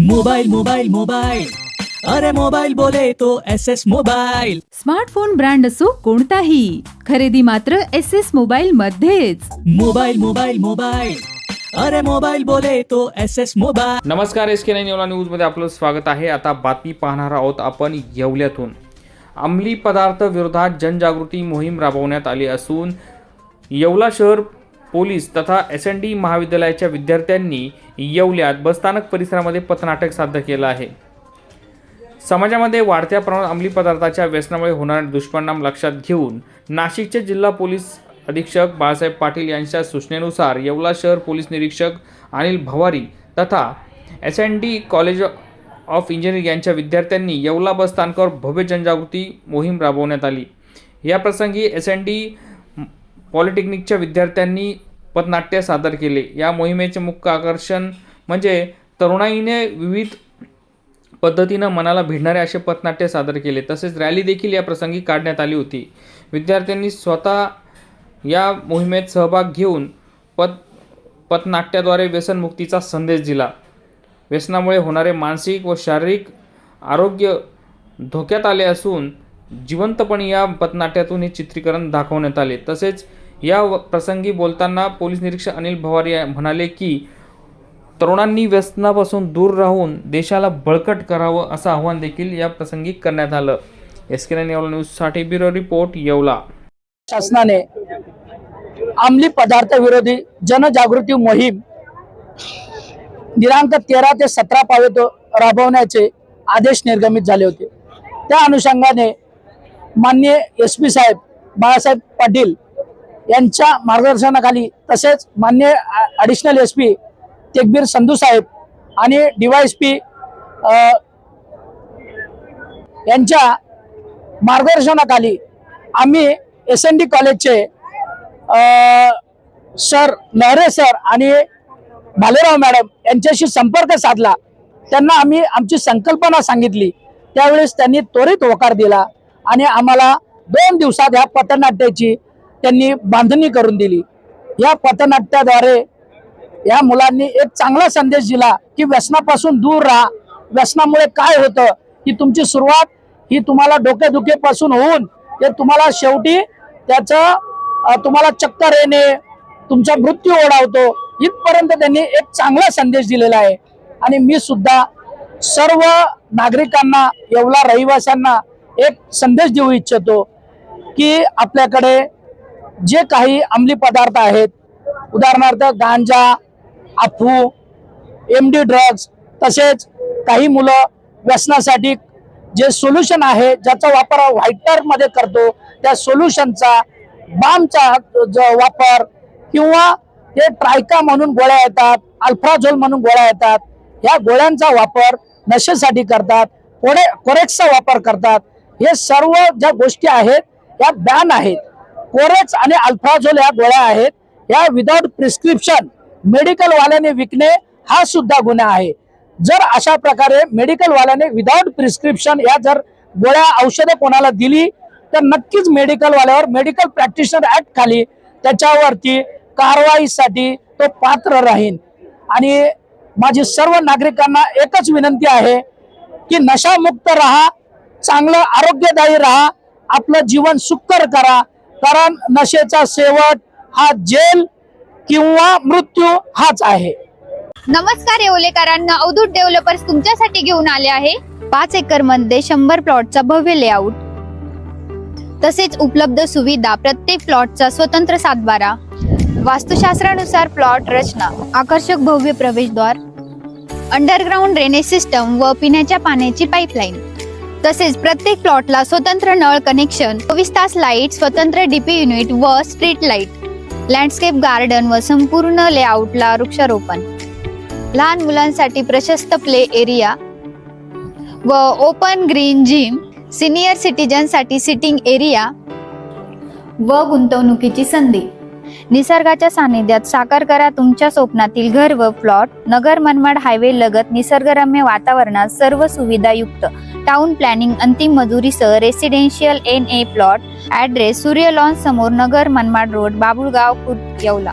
Mobile mobile mobile. अरे mobile बोले तो S S mobile. Smartphone brand असो कोणताही खरेदी मात्र एस एस मोबाईल मध्येच. Mobile mobile mobile. अरे मोबाइल बोले तो एस एस मोबाइल। नमस्कार एस के नाईन येवला न्यूजमध्ये आपलं स्वागत आहे. आता बातमी पाहणार आहोत आपण येवल्यातून. अंमली पदार्थ विरोधात जनजागृती मोहीम राबवण्यात आली असून येवला शहर पोलीस तथा एस एन डी महाविद्यालयाच्या विद्यार्थ्यांनी येवल्यात बसस्थानक परिसरामध्ये पथनाटक साध्य केलं आहे. समाजामध्ये वाढत्या प्रमाणात अंमली पदार्थाच्या व्यसनामुळे होणारे दुष्परिणाम लक्षात घेऊन नाशिकचे जिल्हा पोलीस अधीक्षक बाळासाहेब पाटील यांच्या सूचनेनुसार येवला शहर पोलीस निरीक्षक अनिल भवारी तथा S N D college of engineering यांच्या विद्यार्थ्यांनी येवला बस स्थानकावर भव्य जनजागृती मोहीम राबवण्यात आली. या प्रसंगी एस एन डी पॉलिटेक्निकच्या विद्यार्थ्यांनी पथनाट्य सादर केले. या मोहिमेचे मुख्य आकर्षण म्हणजे तरुणाईने विविध पद्धतीनं मनाला भिडणारे असे पथनाट्य सादर केले. तसेच रॅली देखील या प्रसंगी काढण्यात आली होती. विद्यार्थ्यांनी स्वतः या मोहिमेत सहभाग घेऊन पथ पथनाट्याद्वारे व्यसनमुक्तीचा संदेश दिला. व्यसनामुळे होणारे मानसिक व शारीरिक आरोग्य धोक्यात आले असून जिवंतपणे या पथनाट्यातून हे चित्रीकरण दाखवण्यात आले. तसेच या प्रसंगी बोलताना पोलीस निरीक्षक अनिल भवारी म्हणाले की तरुणांनी व्यसनापासून दूर राहून देशाला बळकट करावं असं आव्हान देखील या प्रसंगी करण्यात आलं. एस के नाईन येवला न्यूजसाठी ब्युरो रिपोर्ट येवला. शासनाने अंमली पदार्थ विरोधी जनजागृती मोहीम दिनांक तेरा ते सतरा पावेत राबवण्याचे आदेश निर्गमित झाले होते. त्या अनुषंगाने माननीय एस पी साहेब बाळासाहेब पाटील यांच्या मार्गदर्शनाखाली तसेच मान्य additional S P Tegbir Sandhu साहेब आणि डीवायस पी यांच्या मार्गदर्शनाखाली आम्ही एस एन डी कॉलेजचे सर लहरे सर आणि भालेराव मॅडम यांच्याशी संपर्क साधला. त्यांना आम्ही आमची संकल्पना सांगितली. त्यावेळेस त्यांनी त्वरित होकार दिला आणि आम्हाला दोन दिवसात ह्या पथनाट्याची त्यांनी बांधणी करून दिली. या पथनाट्याद्वारे या मुलांनी एक चांगला संदेश दिला की व्यसनापासून दूर राहा. व्यसनामुळे काय होतं? की तुमची सुरुवात ही तुम्हाला डोकेदुखीपासून होऊन ते तुम्हाला शेवटी त्याचं तुम्हाला चक्कर येणे तुमचा मृत्यू ओढावतो इथपर्यंत त्यांनी एक चांगला संदेश दिलेला आहे. आणि मी सुद्धा सर्व नागरिकांना येवला रहिवाशांना एक संदेश देऊ इच्छितो की आपल्याकडे जे काही अंमली पदार्थ आहेत उदाहरणार्थ गांजा अफू एम डी ड्रग्ज तसेच काही मुलं व्यसनासाठी जे सोल्युशन आहे ज्याचा वापर व्हायटरमध्ये करतो त्या सोल्युशनचा बामचा ज- वापर किंवा ते ट्रायका म्हणून गोळ्या येतात अल्फ्राझोल म्हणून गोळ्या येतात या गोळ्यांचा वापर नशेसाठी करतात कोडे कोरेक्सचा वापर करतात. हे सर्व ज्या गोष्टी आहेत या बॅन आहेत. कोरेक्स आणि अल्फाझोल या गोळ्या आहेत. या विदाउट प्रिस्क्रिप्शन मेडिकल वाल्याने विकणे हा सुद्धा गुन्हा आहे. जर अशा प्रकारे मेडिकल वाल्याने विदाउट प्रिस्क्रिप्शन या जर गोळ्या औषधं कोणाला दिली तर नक्कीच मेडिकल वाल्यावर मेडिकल प्रॅक्टिशनर ऍक्ट खाली. त्याच्यावरती कारवाईसाठी तो पात्र राहील आणि माझी सर्व नागरिकांना एकच विनंती आहे की नशामुक्त राहा चांगलं आरोग्यदायी राहा आपलं जीवन सुकर करा. कारण नशेचा शेवट हा जेल किंवा मृत्यू हाच आहे. नमस्कार येवलेकरांना अवधूत डेव्हलपर्स तुमच्यासाठी घेऊन आले आहे. पाच एकरमध्ये शंभर प्लॉटचा भव्य लेआउट. तसेच उपलब्ध सुविधा प्रत्येक प्लॉटचा स्वतंत्र सातबारा. वास्तुशास्त्रानुसार प्लॉट रचना आकर्षक भव्य प्रवेशद्वार अंडरग्राउंड ड्रेनेज सिस्टम व पिण्याच्या पाण्याची पाईपलाईन तसेच प्रत्येक प्लॉटला स्वतंत्र नळ कनेक्शन चोवीस तास लाइट स्वतंत्र डीपी युनिट व स्ट्रीट लाइट लँडस्केप गार्डन व संपूर्ण लेआउटला वृक्षारोपण. लहान मुलांसाठी प्रशस्त प्ले एरिया व ओपन ग्रीन जिम सिनियर सिटीजनसाठी सिटिंग एरिया व गुंतवणुकीची संधी. निसर्गाच्या सानिध्यात साकार करा तुमच्या स्वप्नातील घर व प्लॉट नगर मनमाड हायवे लगत निसर्गरम्य वातावरणात सर्व सुविधायुक्त. टाउन प्लॅनिंग अंतिम मजुरीसह residential N A plot address Surya lawn समोर नगर मनमाड रोड बाबुळगाव खुर्द येवला.